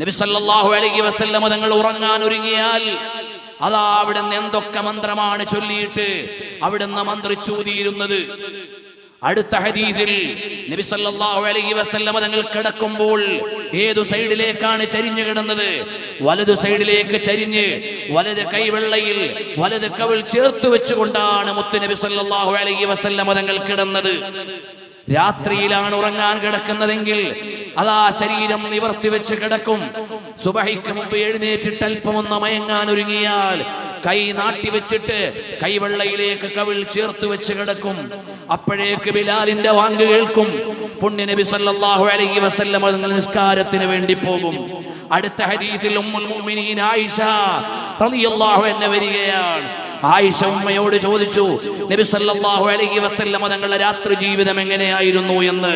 നബി സല്ലല്ലാഹു അലൈഹി വസല്ലമ തങ്ങൾ ഉറങ്ങാൻ ഒരുങ്ങിയാൽ അതാ അവിടുന്ന് എന്തൊക്കെ മന്ത്രമാണ് ചൊല്ലിയിട്ട് അവിടുന്ന് മന്ത്രിച്ചൂതിയിരുന്നത്. അടുത്ത ഹദീസിൽ നബി സല്ലല്ലാഹു അലൈഹി വസല്ലമ തങ്ങൾ കിടക്കുമ്പോൾ ഏതു സൈഡിലേക്കാണ് ചരിഞ്ഞു കിടന്നത്? വലതു സൈഡിലേക്ക് ചരിഞ്ഞ് വലത് കൈവെള്ളയിൽ വലത് കവിൾ ചേർത്ത് വെച്ചുകൊണ്ടാണ് മുത്തു നബി സല്ലല്ലാഹു അലൈഹി വസല്ലമ തങ്ങൾ കിടന്നത്. രാത്രിയിലാണ് ഉറങ്ങാൻ കിടക്കുന്നതെങ്കിൽ അതാ ശരീരം നിവർത്തി വെച്ച് കിടക്കും. സുബഹിക്ക് മുമ്പ് എഴുന്നേറ്റിട്ട് അല്പമൊന്ന് മയങ്ങാൻ ഒരുങ്ങിയാൽ കൈ നാട്ടി വെച്ചിട്ട് കൈവെള്ളയിലേക്ക് കവിൾ ചേർത്ത് വെച്ച് കിടക്കും. അപ്പോഴേക്ക് ബിലാലിന്റെ വാങ്ക് കേൾക്കും. പുണ്യ നബി സല്ലല്ലാഹു അലൈഹി വസല്ലം നിസ്കാരത്തിന് വേണ്ടി പോകും. അടുത്ത ഹദീസിൽ ഉമ്മുൽ മുഅ്മിനീൻ ആയിഷ റളിയല്ലാഹു അൻഹ വരികയാണ്. ആയിഷ ഉമ്മയോട് ചോദിച്ചു നബി സല്ലല്ലാഹു അലൈഹി വസല്ലം തങ്ങളുടെ രാത്രി ജീവിതം എങ്ങനെയായിരുന്നു എന്ന്?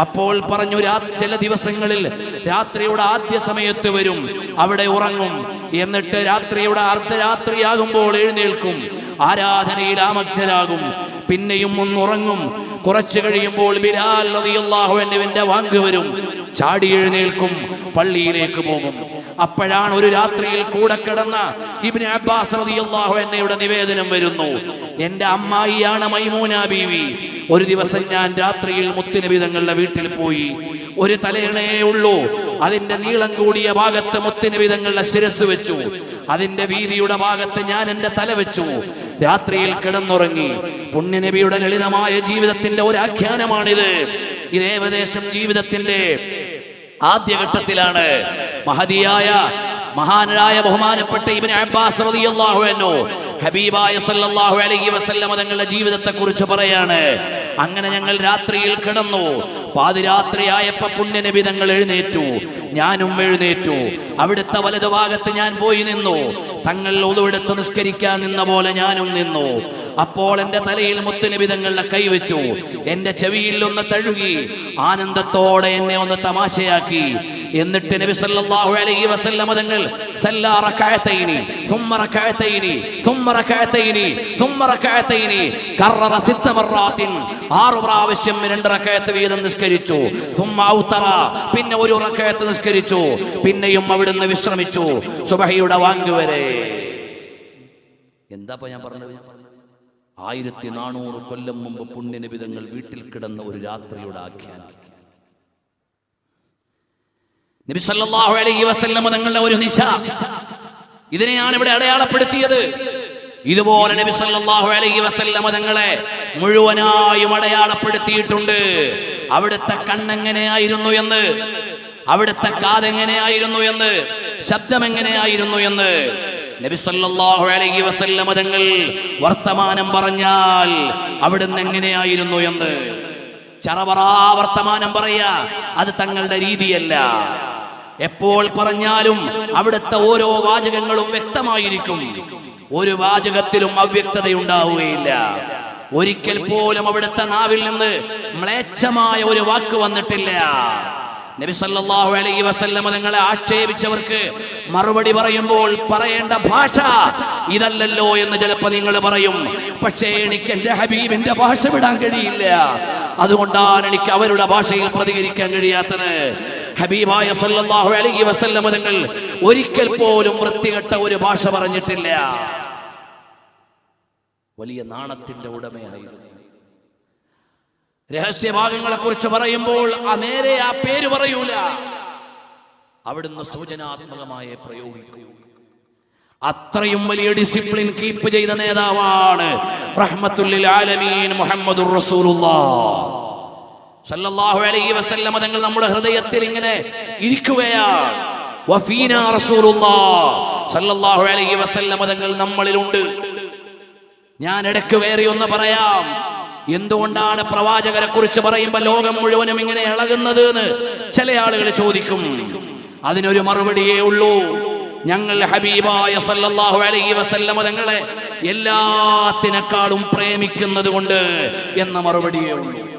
അപ്പോൾ പറഞ്ഞു ചില ദിവസങ്ങളിൽ രാത്രിയുടെ ആദ്യ സമയത്ത് വരും അവിടെ ഉറങ്ങും. എന്നിട്ട് രാത്രിയുടെ അർദ്ധരാത്രിയാകുമ്പോൾ എഴുന്നേൽക്കും. ആരാധനയിൽ ആമഗ്നരാകും. പിന്നെയും ഒന്നുറങ്ങും കുറച്ചു കഴിയുമ്പോൾ ബിലാൽ റളിയല്ലാഹു അൻഹുവിന്റെ വാങ്ക് വരും. ചാടി എഴുന്നേൽക്കും. പള്ളിയിലേക്ക് പോകും. അപ്പോഴാണ് ഒരു രാത്രിയിൽ കൂടെ കിടന്ന ഇബ്നു അബ്ബാസ് റളിയല്ലാഹു അൻഹയുടെ നിവേദനം വരുന്നു. എന്റെ അമ്മായിയാണ് മൈമൂന ബീവി. ഒരു ദിവസം ഞാൻ രാത്രിയിൽ മുത്തുനബി തങ്ങളുടെ വീട്ടിൽ പോയി. ഒരു തലയിണേ ഉള്ളൂ. അതിന്റെ നീളം കൂടിയ ഭാഗത്ത് മുത്തുനബി തങ്ങളുടെ ശിരസ് വെച്ചു. അതിന്റെ വീതിയുടെ ഭാഗത്ത് ഞാൻ എന്റെ തല വെച്ചു. രാത്രിയിൽ കിടന്നുറങ്ങി. പുണ്യനബിയുടെ ലളിതമായ ജീവിതത്തിന്റെ ഒരു ആഖ്യാനമാണിത്. ഇത് ഏകദേശം ജീവിതത്തിന്റെ ആദ്യഘട്ടത്തിലാണ്. മഹതിയായ മഹാനരായ ബഹുമാനപ്പെട്ട ഇബ്നു അബ്ബാസ് റളിയല്ലാഹു അൻഹു ഹബീബായ സല്ലല്ലാഹു അലൈഹി വസല്ലം തങ്ങളുടെ ജീവിതത്തെക്കുറിച്ച് പറയാണ്. അങ്ങനെ ഞങ്ങൾ രാത്രിയിൽ കിടന്നു. പാതിരാത്രിയായപ്പോ പുണ്യനബി തങ്ങൾ എഴുന്നേറ്റു. ഞാനും എഴുന്നേറ്റു. അവിടുത്തെ വലതുഭാഗത്ത് ഞാൻ പോയി നിന്നു. തങ്ങൾ ഒതുവെടുത്ത് നിസ്കരിക്കാൻ നിന്ന പോലെ ഞാനും നിന്നു. അപ്പോൾ എന്റെ തലയിൽ മുത്തുനബി തങ്ങളുടെ കൈവച്ചു എന്റെ ചെവിയിൽ ഒന്ന് തഴുകി. ആനന്ദത്തോടെ എന്നെ ഒന്ന് തമാശയാക്കി. എന്നിട്ട് നബി സല്ലല്ലാഹു അലൈഹി വസല്ലം തങ്ങൾ സല്ലാ റകഅതൈനി ثم ركعتين ثم ركعتين ثم ركعتين കററ സിത്ത മറാത്തിൻ ആറ് പ്രാവശ്യം രണ്ട് റകഅത്ത് വീതം നിസ്കരിച്ചു ثم ഔതറ പിന്നെ ഒരു റകഅത്ത് നിസ്കരിച്ചു പിന്നെയും അവിടുന്ന് വിശ്രമിച്ചു സുബഹിയുടെ വാങ്ക് വരെ എന്താ ഞാൻ പറഞ്ഞത് ആയിരത്തി നാനൂറ് കൊല്ലം മുമ്പ് പുണ്യനിബിതങ്ങൾ വീട്ടിൽ കിടന്ന ഒരു രാത്രിയുടെ ആഖ്യാനം നബി സല്ലല്ലാഹു അലൈഹി വസല്ലം തങ്ങളുടെ ഒരു നിശ. ഇതിനെയാണ് ഇവിടെ അടയാളപ്പെടുത്തിയത്. ഇതുപോലെ നബി സല്ലല്ലാഹു അലൈഹി വസല്ലം തങ്ങളെ മുഴുവനായും അടയാളപ്പെടുത്തിയിട്ടുണ്ട്. അവിടുത്തെ കണ്ണെങ്ങനെയായിരുന്നു എന്ന് അവിടുത്തെ കാതെങ്ങനെയായിരുന്നു എന്ന് ശബ്ദം എങ്ങനെയായിരുന്നു എന്ന് നബി സല്ലല്ലാഹു അലൈഹി വസല്ലം തങ്ങൾ വർത്തമാനം പറഞ്ഞാൽ അവിടുന്ന് എങ്ങനെയായിരുന്നു എന്ന്. ചറപറാ വർത്തമാനം പറയാ അത് തങ്ങളുടെ രീതിയല്ല. എപ്പോൾ പറഞ്ഞാലും അവിടുത്തെ ഓരോ വാചകങ്ങളും വ്യക്തമായിരിക്കും. ഒരു വാചകത്തിലും അവ്യക്തതയുണ്ടാവുകയില്ല. ഒരിക്കൽ പോലും അവിടുത്തെ നാവിൽ നിന്ന് മ്ലേച്ഛമായ ഒരു വാക്ക് വന്നിട്ടില്ല. നബി സല്ലല്ലാഹു അലൈഹി വസല്ലം തങ്ങളെ ആക്ഷേപിച്ചവർക്ക് മറുപടി പറയുമ്പോൾ പറയേണ്ട ഭാഷ ഇതല്ലല്ലോ എന്ന് ചിലപ്പോ നിങ്ങൾ പറയും. പക്ഷേ എനിക്ക് എന്റെ ഹബീബിന്റെ ഭാഷ വിടാൻ കഴിയില്ല. അതുകൊണ്ടാണ് എനിക്ക് അവരുടെ ഭാഷയിൽ പ്രതികരിക്കാൻ കഴിയാത്തത്. ഹബീബായ സല്ലല്ലാഹു അലൈഹി വസല്ലം തങ്ങൾ ഒരിക്കൽ പോലും വൃത്തികെട്ട ഒരു ഭാഷ പറഞ്ഞിട്ടില്ല. വലിയ നാണത്തിന്റെ ഉടമയായിരുന്നു. രഹസ്യഭാഗങ്ങളെ കുറിച്ച് പറയുമ്പോൾ ആ നേരെ ആ പേര് പറയൂല. അവിടുന്ന് സൂചനാത്മകമായ പ്രയോഗിക്കൂ. അത്രയും വലിയ ഡിസിപ്ലിൻ കീപ്പ് ചെയ്ത നേതാവാണ്. റഹ്മത്തുല്ലിൽ ആലമീൻ മുഹമ്മദുർ റസൂലുള്ളാഹ്. സല്ലല്ലാഹു അലൈഹി വസല്ലമ തങ്ങൾ നമ്മുടെ ഹൃദയത്തിൽ ഇങ്ങനെ ഇരിക്കുകയാണ്. വഫീന റസൂലുള്ളാഹ് സല്ലല്ലാഹു അലൈഹി വസല്ലമ തങ്ങൾ നമ്മളിലുണ്ട്. ഞാൻ ഇടയ്ക്ക് വേറെ ഒന്ന് പറയാം. എന്തുകൊണ്ടാണ് പ്രവാചകരെ കുറിച്ച് പറയുമ്പോൾ ലോകം മുഴുവനും ഇങ്ങനെ ഇളകുന്നത് എന്ന് ചില ആളുകൾ ചോദിക്കും. അതിനൊരു മറുപടിയേ ഉള്ളൂ. ഞങ്ങൾ ഹബീബായ സല്ലല്ലാഹു അലൈഹി വസല്ലമ തങ്ങളെ എല്ലാത്തിനേക്കാളും പ്രേമിക്കുന്നത് കൊണ്ട് എന്ന മറുപടിയേ ഉള്ളൂ.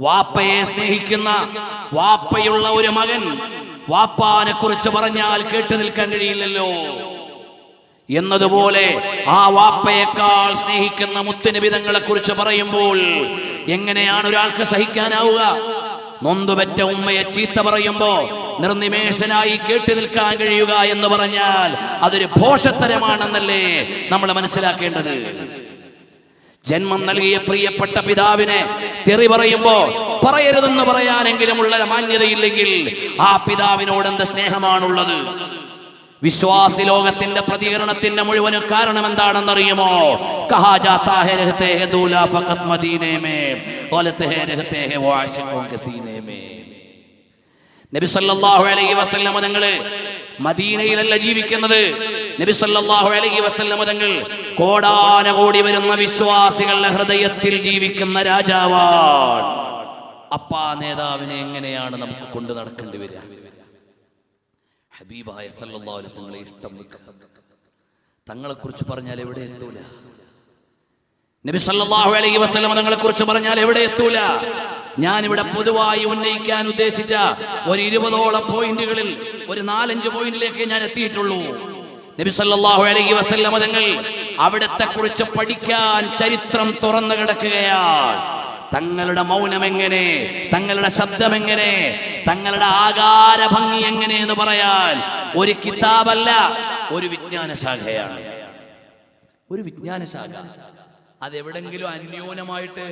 വാപ്പയെ സ്നേഹിക്കുന്ന വാപ്പയുള്ള ഒരു മകൻ വാപ്പാനെ കുറിച്ച് പറഞ്ഞാൽ കേട്ടു നിൽക്കാൻ കഴിയില്ലല്ലോ. എന്നതുപോലെ ആ വാപ്പയേക്കാൾ സ്നേഹിക്കുന്ന മുത്തുനിബിതങ്ങളെ കുറിച്ച് പറയുമ്പോൾ എങ്ങനെയാണ് ഒരാൾക്ക് സഹിക്കാനാവുക? നൊന്തുപറ്റ ഉമ്മയെ ചീത്ത പറയുമ്പോ നിർനിമേഷനായി കേട്ടു നിൽക്കാൻ കഴിയുക എന്ന് പറഞ്ഞാൽ അതൊരു ഭോഷത്തരമാണെന്നല്ലേ നമ്മൾ മനസ്സിലാക്കേണ്ടത്? ജന്മം നൽകിയ പ്രിയപ്പെട്ട പിതാവിനെ തെറി പറയുമ്പോ പറയരുതെന്ന് പറയാനെങ്കിലുമുള്ള മാന്യതയില്ലെങ്കിൽ ആ പിതാവിനോട് എന്ത് സ്നേഹമാണുള്ളത്? വിശ്വാസി ലോകത്തിന്റെ പ്രതികരണത്തിന്റെ മുഴുവൻ കാരണം എന്താണെന്നറിയുമോ? നബി സല്ലല്ലാഹു അലൈഹി വസല്ലം ഞങ്ങൾ മദീനയിലല്ല ജീവിക്കുന്നത്. നബി സല്ലല്ലാഹു അലൈഹി വസല്ലം തങ്ങൾ കോടാനകോടി വരുന്ന വിശ്വാസികളുടെ ഹൃദയത്തിൽ ജീവിക്കുന്ന രാജാവാണ്. അപ്പാ നേതാവിനെ എങ്ങനെയാണ് നമുക്ക് കൊണ്ടു നടക്കേണ്ടി വരിക? ഹബീബായ സല്ലല്ലാഹു അലൈഹി വസല്ലമയെ ഇഷ്ടം തങ്ങളെ കുറിച്ച് പറഞ്ഞാൽ എവിടെ എത്തൂല? നബി സല്ലല്ലാഹു അലൈഹി വസല്ലം തങ്ങളെ കുറിച്ച് പറഞ്ഞാൽ എവിടെ എത്തൂല? ഞാൻ ഇവിടെ പൊതുവായി ഉന്നയിക്കാൻ ഉദ്ദേശിച്ച ഒരു ഇരുപതോളം പോയിന്റുകളിൽ ഒരു നാലഞ്ച് പോയിന്റിലേക്ക് ഞാൻ എത്തിയിട്ടുള്ളൂ. നബി സല്ലല്ലാഹു അലൈഹി വസല്ലമ തങ്ങൾ അവിടത്തെ കുറിച്ച് പഠിക്കാൻ ചരിത്രം തുറന്നു കിടക്കുകയാണ്. തങ്ങളുടെ മൗനം എങ്ങനെ? തങ്ങളുടെ ശബ്ദം എങ്ങനെ? തങ്ങളുടെ ആകാര ഭംഗി എങ്ങനെ എന്ന് പറയാൻ ഒരു കിതാബല്ല ഒരു വിജ്ഞാന ശാഖയാണ് ഒരു വിജ്ഞാന ശാഖ അതെവിടെങ്കിലും അന്യൂനമായിട്ട്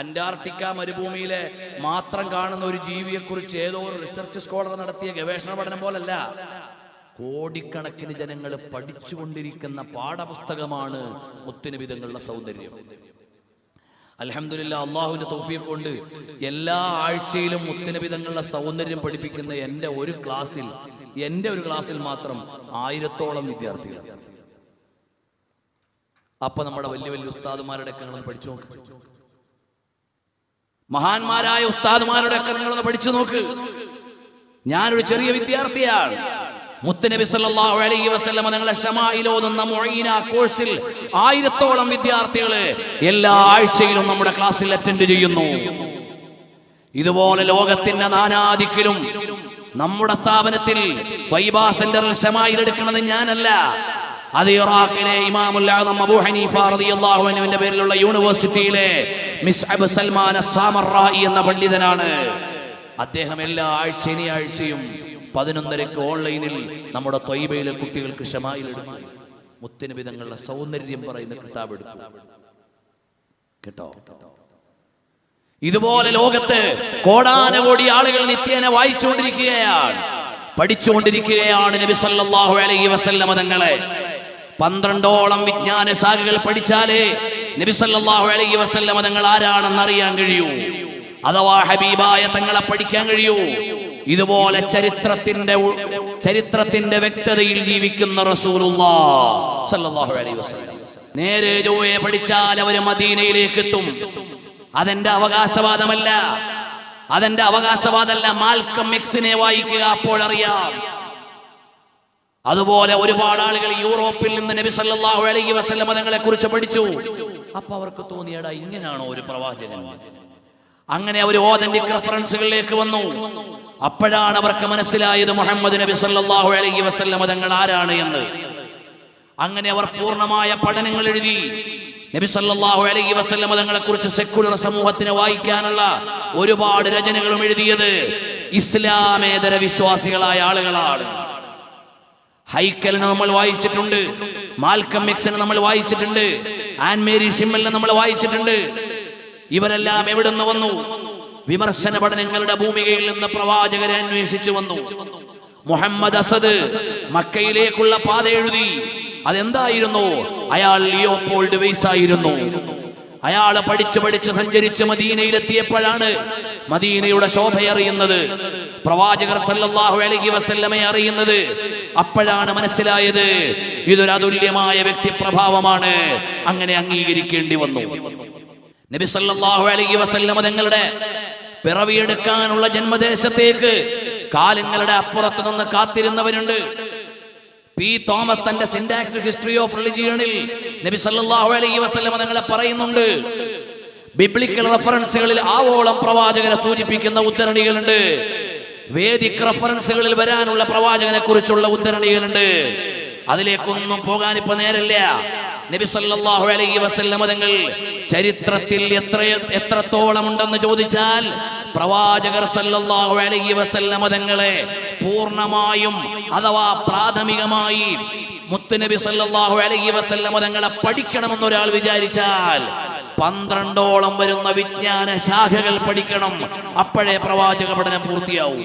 അന്റാർട്ടിക്ക മരുഭൂമിയിലെ മാത്രം കാണുന്ന ഒരു ജീവിയെ കുറിച്ച് ഏതോ ഒരു റിസർച്ച് സ്കോളർ നടത്തിയ ഗവേഷണ പഠനം പോലല്ല. കോടിക്കണക്കിന് ജനങ്ങൾ പഠിച്ചുകൊണ്ടിരിക്കുന്ന പാഠപുസ്തകമാണ് മുത്തുനിബിതങ്ങളുടെ സൗന്ദര്യം. അലഹമില്ല അള്ളാഹുവിന്റെ തൗഫീഖ് കൊണ്ട് എല്ലാ ആഴ്ചയിലും മുത്തനബിതങ്ങളുടെ സൗന്ദര്യം പഠിപ്പിക്കുന്ന എന്റെ ഒരു ക്ലാസ്സിൽ എന്റെ ഒരു ക്ലാസ്സിൽ മാത്രം ആയിരത്തോളം വിദ്യാർത്ഥികൾ. അപ്പൊ നമ്മുടെ വലിയ വലിയ ഉസ്താദുമാരുടെ ഒക്കെ നിങ്ങളൊന്ന് പഠിച്ചു നോക്ക്. മഹാന്മാരായ ഉസ്താദുമാരുടെ ഒക്കെ നിങ്ങളൊന്ന് പഠിച്ചു നോക്ക്. ഞാനൊരു ചെറിയ വിദ്യാർത്ഥിയാണ്. മുത്തനബി സല്ലല്ലാഹു അലൈഹി വസല്ലമ നിങ്ങളെ ഷമായിൽ ഓതുന്ന കോഴ്സിൽ ആയിരത്തോളം വിദ്യാർത്ഥികൾ എല്ലാ ആഴ്ചയിലും നമ്മുടെ ക്ലാസ്സിൽ അറ്റൻഡ് ചെയ്യുന്നു. ഇതുപോലെ ലോകത്തിന്റെ നാനാദിക്കിലും നമ്മുടെ സ്ഥാപനത്തിൽ ത്വയ്ബ സെന്ററിൽ ഷമായിൽ എടുക്കുന്നത് ഞാനല്ല. അത് ഇറാഖിലെ ആദം അബൂ ഹനീഫ പേരിലുള്ള യൂണിവേഴ്സിറ്റിയിലെ മിസ്അബ് സൽമാൻ അസ്സാമറായി എന്ന പണ്ഡിതനാണ്. അദ്ദേഹം എല്ലാ ആഴ്ച ശനിയാഴ്ചയും പതിനൊന്നരക്ക് ഓൺലൈനിൽ നമ്മുടെ തൊയ്ബയിലെ കുട്ടികൾക്ക് ക്ഷമായി എടുക്കും വിധങ്ങളുടെ സൗന്ദര്യം പറയുന്ന കിതാബ് എടുക്കും കേട്ടോ? ഇതുപോലെ ലോകത്ത് കോടാനകോടി ആളുകൾ നിത്യേന വായിച്ചുകൊണ്ടിരിക്കുകയാണ്. പഠിച്ചുകൊണ്ടിരിക്കുകയാണ് നബി സല്ലല്ലാഹു അലൈഹി വസല്ലമ തങ്ങളെ. പന്ത്രണ്ടോളം വിജ്ഞാന ശാഖകൾ പഠിച്ചാലേ നബി സല്ലല്ലാഹു അലൈഹി വസല്ലമ തങ്ങൾ ആരാണെന്ന് അറിയാൻ കഴിയൂ. അഥവാ ഹബീബായ തങ്ങളെ പഠിക്കാൻ കഴിയൂ. ഇതുപോലെ ചരിത്രത്തിന്റെ ചരിത്രത്തിന്റെ വ്യക്തതയിൽ ജീവിക്കുന്ന നേരെ ജോയെ പഠിച്ചാൽ അവർ മദീനയിലേക്ക് എത്തും. അതെന്റെ അവകാശവാദമല്ല. അതെന്റെ അവകാശവാദമല്ല. മാൽക്കം എക്സിനെ വായിക്കുക അപ്പോൾ അറിയാം. അതുപോലെ ഒരുപാട് ആളുകൾ യൂറോപ്പിൽ നിന്ന് നബി സല്ലല്ലാഹു അലൈഹി വസല്ലം തങ്ങളെ കുറിച്ച് പഠിച്ചു. അപ്പൊ അവർക്ക് തോന്നിയടാ ഇങ്ങനെയാണോ ഒരു പ്രവാചകൻ? അങ്ങനെ അവർ ഓതന്റിക് റെഫറൻസുകളിലേക്ക് വന്നു. അപ്പോഴാണ് അവർക്ക് മനസ്സിലായത് മുഹമ്മദ് നബി സല്ലാഹു അലൈഹി വസ്ല്ലം തങ്ങൾ ആരാണ് എന്ന്. അങ്ങനെ അവർ പൂർണമായ പഠനങ്ങൾ എഴുതി. നബി സല്ലാഹു അലൈഹി വസ്ല്ലം തങ്ങളെ കുറിച്ച് സെക്കുലർ സമൂഹത്തിന് വായിക്കാനുള്ള ഒരുപാട് രചനകളും എഴുതിയത് ഇസ്ലാമേതര വിശ്വാസികളായ ആളുകളാണ്. ഹൈക്കലിനെ നമ്മൾ വായിച്ചിട്ടുണ്ട് മാൽക്കം മിക്സിനെ നമ്മൾ വായിച്ചിട്ടുണ്ട് ആൻ മേരി ഷിമ്മലിനെ നമ്മൾ വായിച്ചിട്ടുണ്ട്. ഇവരെല്ലാം എവിടുന്ന് വന്നു? വിമർശന പഠനങ്ങളുടെ ഭൂമികയിൽ നിന്ന് പ്രവാചകരെ അന്വേഷിച്ചു വന്നു. മുഹമ്മദ് അസദ് മക്കയിലേക്കുള്ള പാത എഴുതി. അതെന്തായിരുന്നു? അയാൾ ലിയോപോൾഡ് വെയ്സ് ആയിരുന്നു അയാൾ പഠിച്ചു പഠിച്ച് സഞ്ചരിച്ച് മദീനയിലെത്തിയപ്പോഴാണ് മദീനയുടെ ശോഭയറിയുന്നത് പ്രവാചകർ സല്ലല്ലാഹു അലൈഹി വസല്ലമയെ അറിയുന്നത്. അപ്പോഴാണ് മനസ്സിലായത് ഇതൊരു അതുല്യമായ വ്യക്തിപ്രഭാവമാണ്. അങ്ങനെ അംഗീകരിക്കേണ്ടി വന്നു. നബി സല്ലല്ലാഹു അലൈഹി വസല്ലമ തങ്ങളുടെ പിറവിയെടുക്കാനുള്ള ജന്മദേശത്തേക്ക് കാലങ്ങളുടെ അപ്പുറത്ത് നിന്ന് കാത്തിരുന്നവരുണ്ട്. പി. തോമസ് തന്റെ സിൻഡാക്സ് ഹിസ്റ്ററി ഓഫ് റിലിജിയണിൽ നബി സല്ലല്ലാഹു അലൈഹി വസല്ലമ തങ്ങളെ പറയുന്നുണ്ട്. ബിബ്ലിക്കൽ റെഫറൻസുകളിൽ ആവോളം പ്രവാചകനെ സൂചിപ്പിക്കുന്ന ഉദ്ധരണികളുണ്ട്. വേദിക് റെഫറൻസുകളിൽ വരാനുള്ള പ്രവാചകനെ കുറിച്ചുള്ള ഉദ്ധരണികളുണ്ട്. അതിലേക്കൊന്നും പോകാൻ ഇപ്പൊ നേരല്ല. നബി സല്ലല്ലാഹു അലൈഹി തങ്ങൾ ചരിത്രത്തിൽ എത്ര എത്രത്തോളം ഉണ്ടെന്ന് ചോദിച്ചാൽ പ്രവാചകർ സല്ലല്ലാഹു അലൈഹി വസല്ലമ തങ്ങളെ പൂർണമായും അഥവാ പ്രാഥമികമായി മുത്തുനബി സല്ലല്ലാഹു അലൈഹി വസല്ലമ തങ്ങളെ പഠിക്കണമെന്ന് ഒരാൾ വിചാരിച്ചാൽ പന്ത്രണ്ടോളം വരുന്ന വിജ്ഞാന ശാഖകൾ പഠിക്കണം. അപ്പോഴേ പ്രവാചക പഠനം പൂർത്തിയാവും.